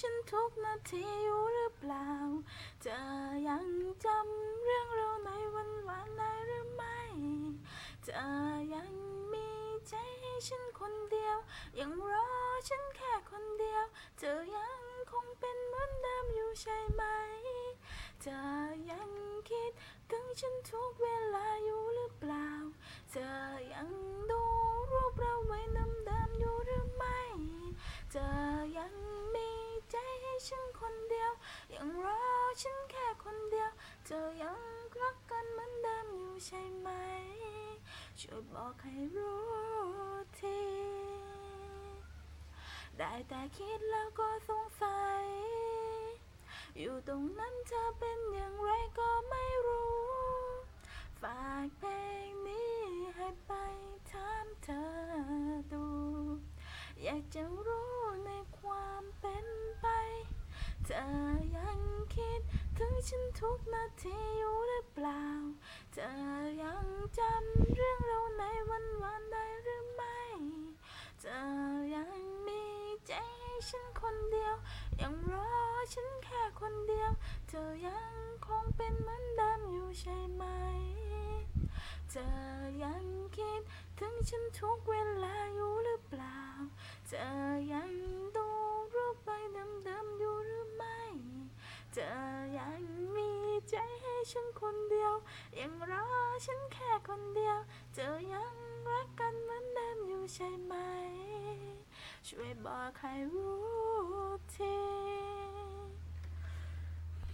ฉันทุกนาทีอยู่หรือเปล่า เธอยังจำเรื่องเราในวันวานได้หรือไม่ เธอยังมีใจให้ฉันคนเดียว ยังรอฉันแค่คนเดียว เธอยังคงเป็นเหมือนเดิมอยู่ใช่ไหม เธอยังคิดถึงฉันทุกเวลาอยู่หรือเปล่า เธอยังดูรูปเราไว้เดิมๆอยู่หรือไม่ เธอยังมีใจให้ฉันคนเดียว ยังรอฉันแค่คนเดียว เธอยังรักกันเหมือนเดิมอยู่ใช่ไหม จะบอกให้รู้ทีได้แต่คิดแล้วก็สงสัย อยู่ตรงนั้นเธอเป็นอย่างไรก็ไม่รู้ ฝากเพลงนี้ให้ไปถามเธอดู อยากจะรู้ในความเป็นไป เธอยังคิดถึง ฉันทุกนาทีอยู่หรือเปล่า เธอยังจำเรื่องเราในวันวานได้หรือไม่ เธอยังมีใจให้ฉันคนเดียว ยังรอฉันแค่คนเดียว เธอยังคงเป็นเหมือนเดิมอยู่ใช่ไหม เธอยังคิดถึงฉันทุกเวลาอยู่ ฉันคนเดียว ยังรอฉันแค่คนเดียว เธอยังรักกันเหมือนเดิมอยู่ใช่ไหม ช่วยบอกใครรู้